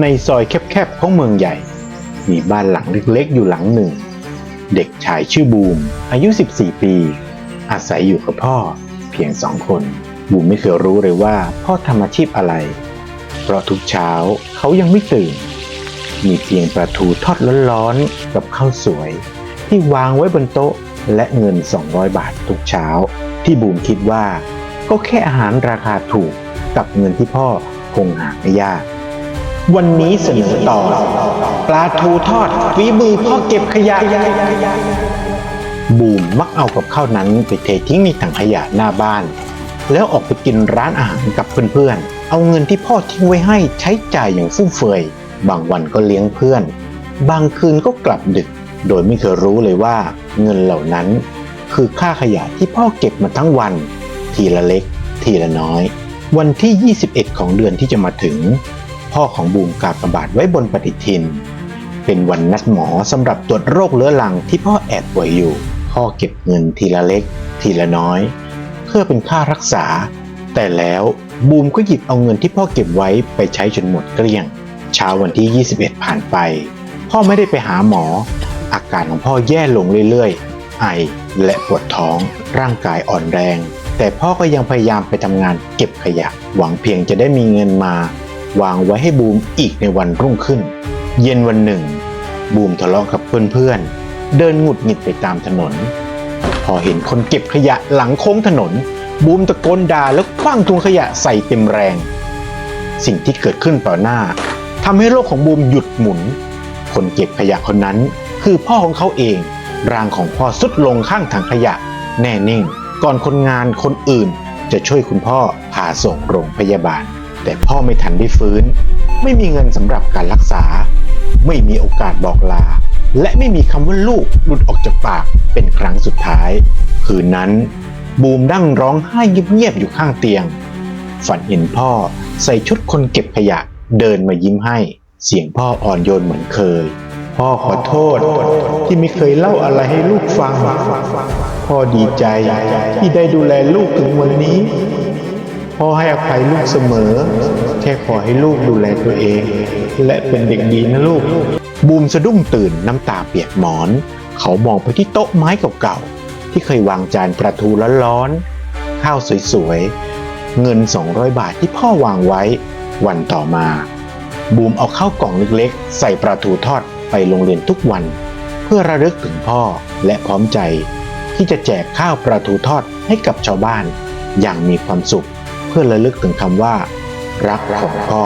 ในซอยแคบๆของเมืองใหญ่ มีบ้านหลังเล็กๆ อยู่หลังหนึ่ง เด็กชายชื่อบูม อายุ 14 ปี อาศัยอยู่กับพ่อ เพียงสองคน บูมไม่เคยรู้เลยว่าพ่อทำอาชีพอะไร เพราะทุกเช้าเขายังไม่ตื่น มีเพียงปลาทูทอดร้อนๆ กับข้าวสวย ที่วางไว้บนโต๊ะและเงิน 200 บาททุกเช้า ที่บูมคิดว่า ก็แค่อาหารราคาถูกกับเงินที่พ่อคงหาไม่ยาก วันนี้เสนอต่อ ปลาทูทอดฝีมือพ่อเก็บขยะ บูมมักเอากับข้าวนั้นไปเททิ้งในถังขยะหน้าบ้าน แล้วออกไปกินร้านอาหารกับเพื่อนๆ เอาเงินที่พ่อทิ้งไว้ให้ใช้จ่ายอย่างฟุ่มเฟือย บางวันก็เลี้ยงเพื่อน บางคืนก็กลับดึก โดยไม่เคยรู้เลยว่า เงินเหล่านั้น คือค่าขยะที่พ่อเก็บมาทั้งวัน ทีละเล็ก ทีละน้อย วันที่ 21 ของเดือนที่จะมาถึง พ่อของบูมกากบาทไว้บนปฏิทิน เป็นวันนัดหมอสำหรับตรวจโรคเรื้อรังที่พ่อแอบป่วยอยู่ พ่อเก็บเงินทีละเล็ก ทีละน้อย เพื่อเป็นค่ารักษา แต่แล้วบูมก็หยิบเอาเงินที่พ่อเก็บไว้ไปใช้จนหมดเกลี้ยง เช้าวันที่ 21 ผ่านไป พ่อไม่ได้ไปหาหมอ อาการของพ่อแย่ลงเรื่อยๆ ไอและปวดท้อง ร่างกายอ่อนแรง แต่พ่อก็ยังพยายามไปทำงานเก็บขยะ หวังเพียงจะได้มีเงินมา วางไว้ให้บูมอีกในวันรุ่งขึ้น เย็นวันหนึ่ง บูมทะเลาะกับเพื่อนๆ เดินหงุดหงิดไปตามถนน พอเห็นคนเก็บขยะหลังโค้งถนน บูมตะโกนด่าแล้วคว้างถุงขยะใส่เต็มแรง สิ่งที่เกิดขึ้นต่อหน้าทำให้โลกของบูมหยุดหมุน คนเก็บขยะคนนั้นคือพ่อของเขาเอง ร่างของพ่อสุดลงข้างถังขยะ แน่นิ่ง ก่อนคนงานคนอื่นจะช่วยคุณพ่อพาส่งโรงพยาบาล แต่พ่อไม่ทันได้ฟื้น ไม่มีเงินสำหรับการรักษา ไม่มีโอกาสบอกลา และไม่มีคำว่าลูกหลุดออกจากปากเป็นครั้งสุดท้าย คืนนั้น บูมนั่งร้องไห้เงียบๆอยู่ข้างเตียง ฝันเห็นพ่อใส่ชุดคนเก็บขยะเดินมายิ้มให้ เสียงพ่ออ่อนโยนเหมือนเคย พ่อขอโทษ ที่ไม่เคยเล่าอะไรให้ลูกฟัง พ่อดีใจที่ได้ดูแลลูกถึงวันนี้ พ่อให้อภัยลูกเสมอ แค่ขอให้ลูกดูแลตัวเอง และเป็นเด็กดีนะลูก บูมสะดุ้งตื่นน้ำตาเปียกหมอน เขามองไปที่โต๊ะไม้เก่าๆ ที่เคยวางจานปลาทูร้อนๆข้าวสวยๆ เงิน 200 บาทที่พ่อวางไว้ วันต่อมา บูมเอาข้าวกล่องเล็กๆ ใส่ปลาทูทอดไปโรงเรียนทุกวัน เพื่อระลึกถึงพ่อและพร้อมใจ ที่จะแจกข้าวปลาทูทอดให้กับชาวบ้านอย่างมีความสุข เพื่อระลึกถึงคำว่า รักของพ่อ